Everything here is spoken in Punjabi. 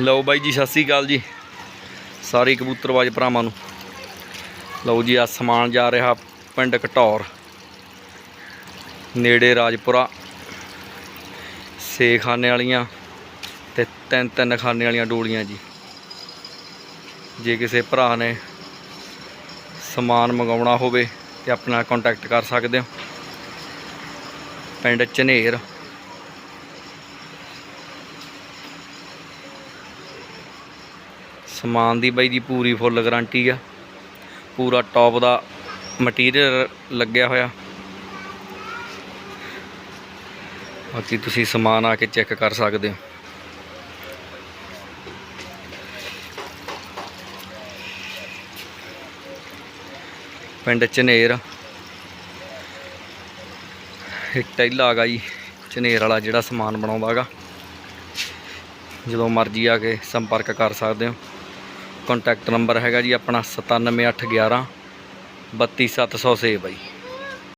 ਲਓ ਬਾਈ ਜੀ, ਸਤਿ ਸ੍ਰੀ ਅਕਾਲ ਜੀ। ਸਾਰੇ ਕਬੂਤਰਬਾਜ ਭਰਾਵਾਂ ਨੂੰ। ਲਓ ਜੀ ਆ ਸਮਾਨ ਜਾ ਰਿਹਾ ਪਿੰਡ ਘਟੌਰ ਨੇੜੇ ਰਾਜਪੁਰਾ। ਛੇ ਖਾਨੇ ਵਾਲੀਆਂ ਤੇ ਤਿੰਨ ਤਿੰਨ ਖਾਨੇ ਵਾਲੀਆਂ ਡੋਲੀਆਂ ਜੀ। ਜੇ ਕਿਸੇ ਭਰਾ ਨੇ ਸਮਾਨ ਮੰਗਾਉਣਾ ਹੋਵੇ ਤੇ ਆਪਣਾ ਕੰਟੈਕਟ ਕਰ ਸਕਦੇ ਹੋ। ਪਿੰਡ ਝਨੇਰ। ਸਮਾਨ ਦੀ ਬਾਈ ਜੀ ਪੂਰੀ ਫੁੱਲ ਗਾਰੰਟੀ ਆ। ਪੂਰਾ ਟੌਪ ਦਾ ਮਟੀਰੀਅਲ ਲੱਗਿਆ ਹੋਇਆ। ਬਾਕੀ ਤੁਸੀਂ ਸਮਾਨ ਆ ਕੇ ਚੈੱਕ ਕਰ ਸਕਦੇ ਹੋ। ਪਿੰਡ ਝਨੇਰ। ਇੱਕ ਟੈਲਾ ਹੈਗਾ ਜੀ, ਝਨੇਰ ਵਾਲਾ ਜਿਹੜਾ ਸਮਾਨ ਬਣਾਉਂਦਾ ਹੈਗਾ। ਜਦੋਂ ਮਰਜ਼ੀ ਆ ਕੇ ਸੰਪਰਕ ਕਰ ਸਕਦੇ ਹੋ। ਕੰਟੈਕਟ ਨੰਬਰ ਹੈਗਾ ਜੀ ਆਪਣਾ 97811 32706 ਬਾਈ।